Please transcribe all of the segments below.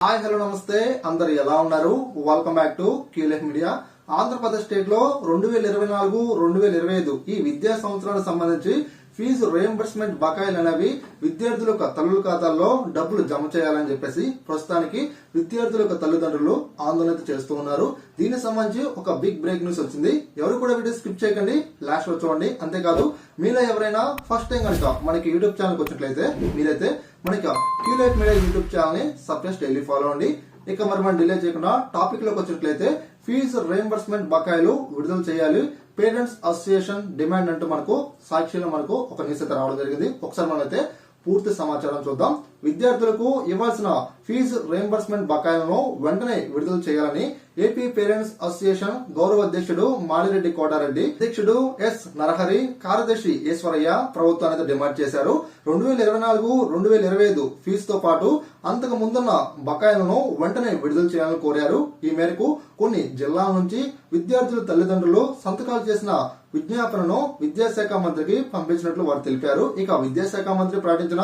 Hi hello నమస్తే. అందరు ఎలా ఉన్నారు? వెల్కమ్ బ్యాక్ టు క్యూలెఫ్ మీడియా ఆంధ్రప్రదేశ్ స్టేట్లో రెండు వేల ఇరవై నాలుగు రెండు వేల ఇరవై ఐదు ఈ విద్యా సంవత్సరానికి సంబంధించి ఫీజు రియంబర్స్మెంట్ బకాయిలు అనేవి విద్యార్థుల యొక్క తల్లుల ఖాతాల్లో డబ్బులు జమ చేయాలని చెప్పేసి ప్రస్తుతానికి విద్యార్థుల యొక్క తల్లిదండ్రులు ఆందోళన చేస్తూ ఉన్నారు. దీనికి సంబంధించి ఒక బిగ్ బ్రేక్ న్యూస్ వచ్చింది. ఎవరు కూడా వీడియో స్కిప్ చేయకండి. లాస్ట్లో చూడండి. అంతేకాదు మీలో ఎవరైనా ఫస్ట్ టైం కనుక మనకి యూట్యూబ్ ఛానల్కి వచ్చినట్లయితే మీరైతే మనకి క్యూలైట్ మీడియా యూట్యూబ్ ఛానల్ని సబ్స్క్రైబ్ డైలీ ఫాలో అండి ఇక మరి మనం డిలే చేయకుండా టాపిక్లోకి వచ్చినట్లయితే ఫీజు రియంబర్స్మెంట్ బకాయిలు విడుదల చేయాలి. పేరెంట్స్ అసోసియేషన్ డిమాండ్ అంటూ మనకు సాక్షిలో మనకు ఒక న్యూస్ అయితే రావడం జరిగింది. ఒకసారి మనం అయితే పూర్తి సమాచారం చూద్దాం. విద్యార్థులకు ఇవ్వాల్సిన ఫీజు రియంబర్స్మెంట్ బకాయిలను వెంటనే విడుదల చేయాలని ఏపీ పేరెంట్స్ అసోసియేషన్ గౌరవ అధ్యక్షుడు మాలిరెడ్డి కోటారెడ్డి అధ్యక్షుడు ఎస్ నరహరి కార్యదర్శి ఈశ్వరయ్య ప్రభుత్వాన్ని డిమాండ్ చేశారు. రెండు వేల ఇరవై నాలుగు రెండు వేల ఇరవై ఐదు ఫీజుతో పాటు అంతకు ముందున్న బకాయిలను వెంటనే విడుదల చేయాలని కోరారు. ఈ మేరకు కొన్ని జిల్లాల నుంచి విద్యార్థుల తల్లిదండ్రులు సంతకాలు చేసిన విజ్ఞాపనను విద్యాశాఖ మంత్రికి పంపించినట్లు వారు తెలిపారు. ఇక విద్యాశాఖ మంత్రి ప్రకటించిన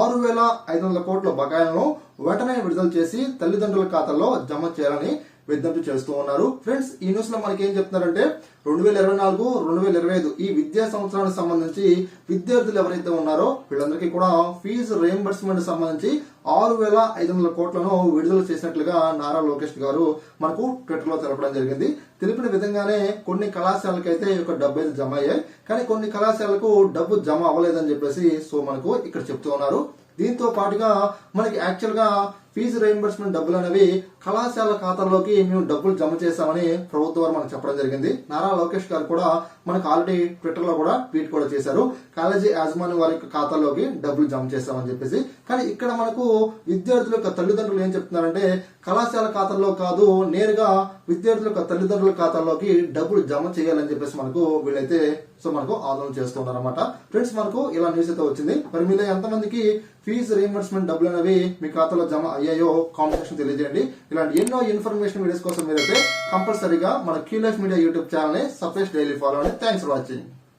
ఆరు వేల ఐదు వందల కోట్ల బకాయిలను వెంటనే విడుదల చేసి తల్లిదండ్రుల ఖాతాల్లో జమ చేయాలని విజ్ఞప్తి చేస్తూ ఉన్నారు. ఫ్రెండ్స్ ఈ న్యూస్లో మనకి ఏం చెప్తున్నారంటే రెండు వేల ఇరవై నాలుగు రెండు వేల ఇరవై ఐదు ఈ విద్యా సంవత్సరానికి సంబంధించి విద్యార్థులు ఎవరైతే ఉన్నారో వీళ్ళందరికీ కూడా ఫీజు రియంబర్స్మెంట్ సంబంధించి ఆరు వేల ఐదు వందల కోట్లను విడుదల చేసినట్లుగా నారా లోకేష్ గారు మనకు ట్విట్టర్లో తెలపడం జరిగింది. తెలిపిన విధంగానే కొన్ని కళాశాలకైతే ఈ యొక్క డబ్బు అయితే జమ అయ్యాయి కానీ కొన్ని కళాశాలకు డబ్బు జమ అవ్వలేదని చెప్పేసి సో మనకు ఇక్కడ చెప్తూ ఉన్నారు. దీంతో పాటుగా మనకి యాక్చువల్గా ఫీజు రియంబర్స్మెంట్ డబ్బులు అనేవి కళాశాల ఖాతాలోకి మేము డబ్బులు జమ చేశామని ప్రభుత్వం వారు మనకు చెప్పడం జరిగింది. నారా లోకేష్ గారు కూడా మనకు ఆల్రెడీ ట్విట్టర్లో కూడా ట్వీట్ కూడా చేశారు. కాలేజీ యాజమాన్య వారి యొక్క ఖాతాలోకి డబ్బులు జమ చేశామని చెప్పేసి. కానీ ఇక్కడ మనకు విద్యార్థుల యొక్క తల్లిదండ్రులు ఏం చెప్తున్నారంటే కళాశాల ఖాతాల్లో కాదు నేరుగా విద్యార్థుల యొక్క తల్లిదండ్రుల ఖాతాల్లోకి డబ్బులు జమ చేయాలని చెప్పేసి మనకు వీళ్ళైతే సో మనకు ఆందోళన చేస్తున్నారు అనమాట ఫ్రెండ్స్ మనకు ఇలా న్యూస్ అయితే వచ్చింది. మరి మీలో ఎంతమందికి ఫీజు రియంబర్స్మెంట్ డబ్బులు అనేవి మీ ఖాతాలో జమ అయ్యాయో కామెంట్ సెక్షన్ తెలియజేయండి. ఇలాంటి ఎన్నో ఇన్ఫర్మేషన్ వీడియోస్ కోసం మీరైతే కంపల్సరీగా మన క్యూలెఫ్ మీడియా యూట్యూబ్ ఛానల్ని సబ్స్క్రైబ్ డైలీ ఫాలో అండి థ్యాంక్స్ ఫర్ వాచింగ్